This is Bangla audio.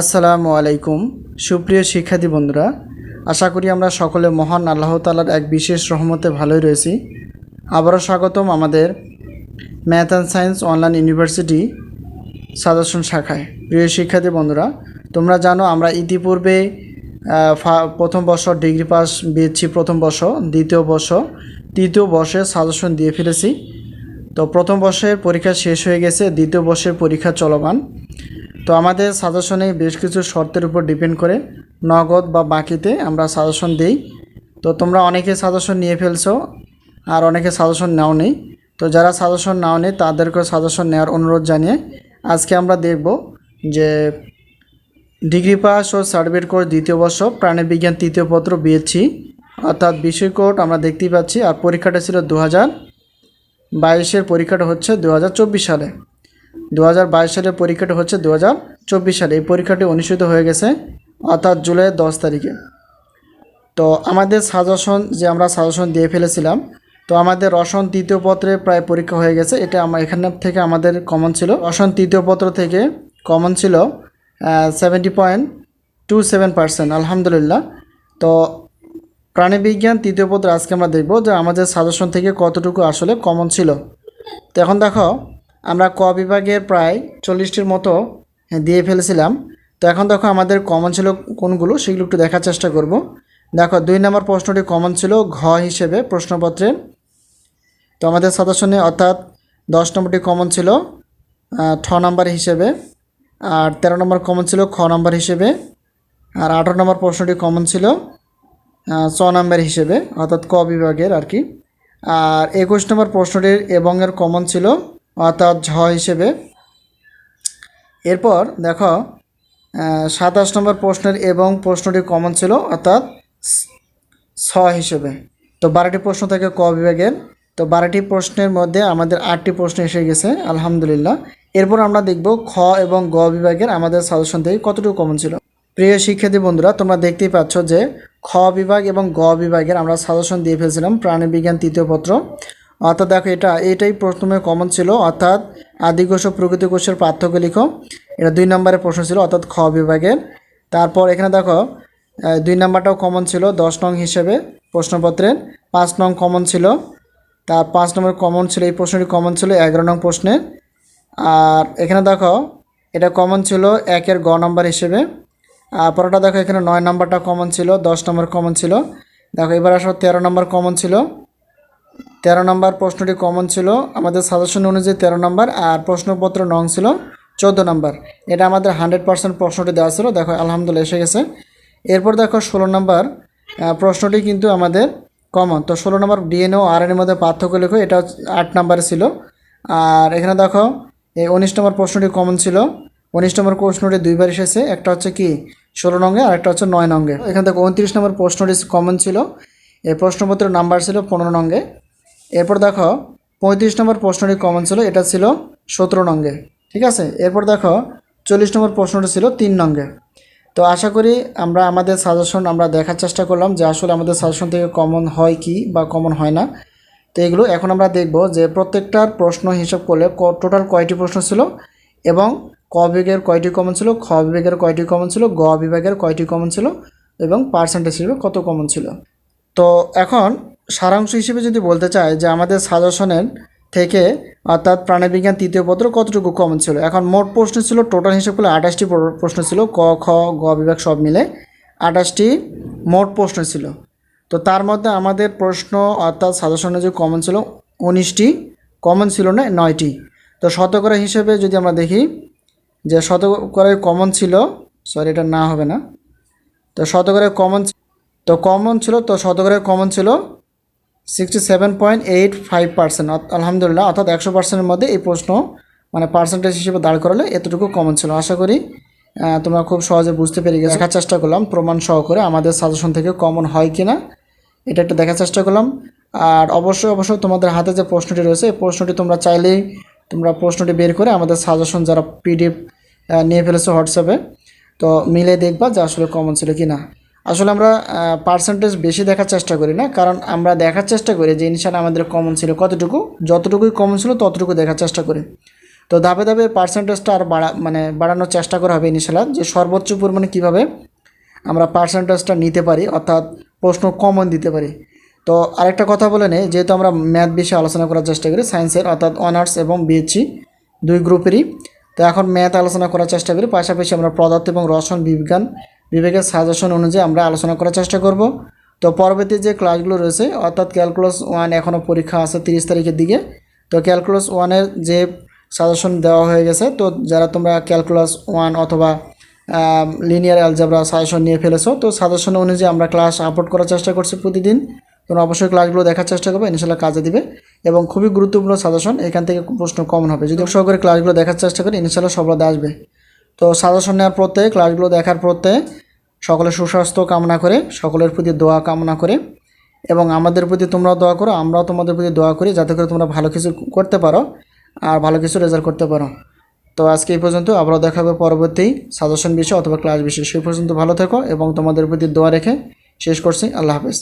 আসসালামু আলাইকুম। সুপ্রিয় শিক্ষার্থী বন্ধুরা, আশা করি আমরা সকলে মহান আল্লাহ তালার এক বিশেষ রহমতে ভালোই রয়েছি। আবারও স্বাগতম আমাদের math and science online university suggestion শাখায়। প্রিয় শিক্ষার্থী বন্ধুরা, তোমরা জানো আমরা ইতিপূর্বে প্রথম বর্ষ ডিগ্রি পাস বিএসসি প্রথম বর্ষ, দ্বিতীয় বর্ষ, তৃতীয় বর্ষে সাজেশন দিয়ে ফেলেছি। তো প্রথম বর্ষের পরীক্ষা শেষ হয়ে গেছে, দ্বিতীয় বর্ষের পরীক্ষা চলমান। তো আমাদের সাজেশনে বেশ কিছু শর্তের উপর ডিপেন্ড করে নগদ বা বাকিতে আমরা সাজেশন দিই। তো তোমরা অনেকে সাজেশন নিয়ে ফেলছো আর অনেকে সাজেশন নাও নেই। তো যারা সাজেশন নাও নেই তাদেরকে সাজেশন নেওয়ার অনুরোধ জানিয়ে আজকে আমরা দেখব যে ডিগ্রি পাস ও সার্টিফিকেট কোর্স দ্বিতীয় বর্ষ প্রাণীবিজ্ঞান তৃতীয় পত্র বিএসসি অর্থাৎ বিষয় কোড আমরা দেখতেই পাচ্ছি আর পরীক্ষাটা ছিল দু হাজার বাইশের পরীক্ষাটা হচ্ছে দু হাজার চব্বিশ সালে। দু হাজার বাইশ সালের পরীক্ষাটা হচ্ছে দু হাজার চব্বিশ সালে। এই পরীক্ষাটি অনুষ্ঠিত হয়ে গেছে অর্থাৎ জুলাই দশ তারিখে। তো আমাদের সাজেশন যে আমরা সাজেশন দিয়ে ফেলেছিলাম, তো আমাদের রসন তৃতীয় পত্রে প্রায় পরীক্ষা হয়ে গেছে। এটা আমার এখানে থেকে আমাদের কমন ছিল। রসন তৃতীয় পত্র থেকে কমন ছিল seventy point two seven percent আলহামদুলিল্লাহ। তো প্রাণীবিজ্ঞান তৃতীয় পত্র আজকে আমরা দেখব যে আমাদের সাজেশন থেকে কতটুকু আসলে কমন ছিল। তো এখন দেখো আমরা ক বিভাগের প্রায় চল্লিশটির মতো দিয়ে ফেলেছিলাম। তো এখন দেখো আমাদের কমন ছিল কোনগুলো, সেগুলো একটু দেখার চেষ্টা করব। দেখো, দুই নম্বর প্রশ্নটি কমন ছিল ঘ হিসেবে প্রশ্নপত্রে। তো আমাদের সাজেশনে অর্থাৎ দশ নম্বরটি কমন ছিল ঠ নম্বর হিসেবে, আর তেরো নম্বর কমন ছিল খ নম্বর হিসেবে, আর আঠারো নম্বর প্রশ্নটি কমন ছিল ছ নম্বর হিসেবে, অর্থাৎ ক বিভাগের আর কি। আর একুশ নম্বর প্রশ্নটির এবং এর কমন ছিল অর্থাৎ ঝ হিসেবে। এরপর দেখো সাতাশ নম্বর প্রশ্নের এবং প্রশ্নটি কমন ছিল, অর্থাৎ ছ হিসেবে। তো বারোটি প্রশ্ন থেকে ক বিভাগের। তো বারোটি প্রশ্নের মধ্যে আমাদের আটটি প্রশ্ন এসে গেছে, আলহামদুলিল্লাহ। এরপর আমরা দেখব খ এবং গ বিভাগের আমাদের সাজেশন থেকে কতটুকু কমন ছিল। প্রিয় শিক্ষার্থী বন্ধুরা, তোমরা দেখতেই পাচ্ছ যে খ বিভাগ এবং গ বিভাগের আমরা সাজেশন দিয়ে ফেলছিলাম প্রাণীবিজ্ঞান তৃতীয় পত্র। অর্থাৎ দেখো এটা, এটাই প্রথমে কমন ছিল, অর্থাৎ আদিকোষ ও প্রকৃতি কোষের পার্থক্য লিখো। এটা দুই নম্বরের প্রশ্ন ছিল, অর্থাৎ খ বিভাগের। তারপর এখানে দেখো দুই নাম্বারটাও কমন ছিল, দশ নং হিসেবে প্রশ্নপত্রের। পাঁচ নং কমন ছিল, তার পাঁচ নম্বর কমন ছিল, এই প্রশ্নটি কমন ছিল এগারো নং প্রশ্নে। আর এখানে দেখো, এটা কমন ছিল একের গ নম্বর হিসেবে। আর পরোটা দেখো, এখানে নয় নম্বরটা কমন ছিল, দশ নম্বর কমন ছিল। দেখো, এবার আসো, তেরো নম্বর কমন ছিল। তেরো নম্বর প্রশ্নটি কমন ছিল। আমাদের সাজেশন অনুযায়ী তেরো নম্বর আর প্রশ্নপত্র নং ছিল চোদ্দ নম্বর। এটা আমাদের হান্ড্রেড পার্সেন্ট প্রশ্নটি দেওয়া ছিল। দেখো, আলহামদুলিল্লাহ, এসে গেছে। এরপর দেখো, ষোলো নম্বর প্রশ্নটি কিন্তু আমাদের কমন তো ষোলো নম্বর ডিএনও আর এর মধ্যে পার্থক্য লেখো, এটা আট নম্বরে ছিল। আর এখানে দেখো, এই উনিশ নম্বর প্রশ্নটি কমন ছিল। উনিশ নম্বর প্রশ্নটি দুইবার এসেছে। একটা হচ্ছে কি, ষোলো নঙ্গে আর একটা হচ্ছে নয় নঙ্গে এখানে দেখো, উনত্রিশ নম্বর প্রশ্নটি কমন ছিল। এই প্রশ্নপত্রের নাম্বার ছিল পনেরো নঙ্গে এরপর দেখো, পঁয়ত্রিশ নম্বর প্রশ্নটি কমন ছিল, এটা ছিল সতেরো নঙ্গে ঠিক আছে? এরপর দেখো, চল্লিশ নম্বর প্রশ্নটি ছিল তিন নঙ্গে তো আশা করি আমরা আমাদের সাজেশন আমরা দেখার চেষ্টা করলাম যে আসলে আমাদের সাজেশন থেকে কমন হয় কি বা কমন হয় না। তো এগুলো এখন আমরা দেখব যে প্রত্যেকটার প্রশ্ন হিসাব করলে টোটাল কয়টি প্রশ্ন ছিল এবং ক বিভাগের কয়টি কমন ছিল, খ বিভাগের কয়টি কমন ছিল, গ বিভাগের কয়টি কমন ছিল এবং পার্সেন্টেজ হিসেবে কত কমন ছিল। তো এখন সারাংশ হিসেবে যদি বলতে চাই যে আমাদের সাজেশনের থেকে অর্থাৎ প্রাণীবিজ্ঞান তৃতীয় পত্র কতটুকু কমন ছিল? এখন মোট প্রশ্ন ছিল টোটাল হিসেব করলে আঠাশটি প্রশ্ন ছিল, ক, খ, গ বিভাগ সব মিলে আঠাশটি মোট প্রশ্ন ছিল। তো তার মধ্যে আমাদের প্রশ্ন অর্থাৎ সাজেশনে যে কমন ছিল, উনিশটি কমন ছিল না, নয়টি। তো শতকরা হিসেবে যদি আমরা দেখি যে শতকরায় কমন ছিল সরি এটা না হবে না। তো শতকরায় কমন তো কমন ছিল, তো শতকরায় কমন ছিল sixty seven point eight five percent আলহামদুলিল্লাহ, অর্থাৎ একশো পার্সেন্টের মধ্যে এই প্রশ্ন মানে পার্সেন্টেজ হিসেবে দাঁড় করালে এতটুকু কমন ছিল। আশা করি তোমরা খুব সহজে বুঝতে পেরে গেছো। দেখার চেষ্টা করলাম, প্রমাণ সহকারে আমাদের সাজেশন থেকে কমন হয় কি না এটা একটু দেখার চেষ্টা করলাম। আর অবশ্যই অবশ্যই তোমাদের হাতে যে প্রশ্নটি রয়েছে, এই প্রশ্নটি তোমরা চাইলেই তোমরা প্রশ্নটি বের করে আমাদের সাজেশন যারা পিডিএফ নিয়ে ফেলেছো হোয়াটসঅ্যাপে তো মিলে দেখবা যে আসলে কমন ছিল কি না আসলে আমরা পার্সেন্টেজ বেশি দেখার চেষ্টা করি না, কারণ আমরা দেখার চেষ্টা করি যে ইনশাল্লাহ আমাদের কমন ছিল কতটুকু, যতটুকুই কমন ছিল ততটুকু দেখার চেষ্টা করি। তো ধাপে ধাপে পার্সেন্টেজটা আর বাড়া মানে বাড়ানোর চেষ্টা করা হবে ইনশাল্লাহ যে সর্বোচ্চ পরিমাণে কীভাবে আমরা পার্সেন্টেজটা নিতে পারি, অর্থাৎ প্রশ্ন কমন দিতে পারি। তো আরেকটা কথা বলে নেই, যেহেতু আমরা ম্যাথ বিষয়ে আলোচনা করার চেষ্টা করি সায়েন্সের অর্থাৎ অনার্স এবং বিএসসি দুই গ্রুপেরই তো এখন ম্যাথ আলোচনা করার চেষ্টা করি, পাশাপাশি আমরা পদার্থ এবং রসায়ন, বিজ্ঞান বিভাগের সাজেশন অনুযায়ী আমরা আলোচনা করার চেষ্টা করব। তো পরবর্তী যে ক্লাসগুলো রয়েছে, অর্থাৎ ক্যালকুলাস ওয়ান এখনও পরীক্ষা আছে তিরিশ তারিখের দিকে, তো ক্যালকুলাস ওয়ানের যে সাজেশন দেওয়া হয়ে গেছে, তো যারা তোমরা ক্যালকুলাস ওয়ান অথবা লিনিয়ার অ্যালজাবরা সাজেশন নিয়ে ফেলেছো, তো সাজেশন অনুযায়ী আমরা ক্লাস আপলোড করার চেষ্টা করছি প্রতিদিন। তোমরা অবশ্যই ক্লাসগুলো দেখার চেষ্টা করবে ইনশাল্লাহ কাজে দিবে। এবং খুবই গুরুত্বপূর্ণ সাজেশন এখান থেকে প্রশ্ন কমন হবে। যদি সহকারে ক্লাসগুলো দেখার চেষ্টা করি ইনশাল্লাহ সফলতা আসবে। তো সাজেশন নেওয়ার প্রত্যে ক্লাসগুলো দেখার প্রত্যে সকলের সুস্বাস্থ্য কামনা করে, সকলের প্রতি দোয়া কামনা করে এবং আমাদের প্রতি তোমরাও দোয়া করো, আমরাও তোমাদের প্রতি দোয়া করি যাতে করে তোমরা ভালো কিছু করতে পারো আর ভালো কিছু রেজাল্ট করতে পারো। তো আজকে এই পর্যন্ত, আবারও দেখা হবে পরবর্তী সাজেশন বিষয় অথবা ক্লাস বিষয়। সেই পর্যন্ত ভালো থেকো এবং তোমাদের প্রতি দোয়া রেখে শেষ করছি। আল্লাহ হাফেজ।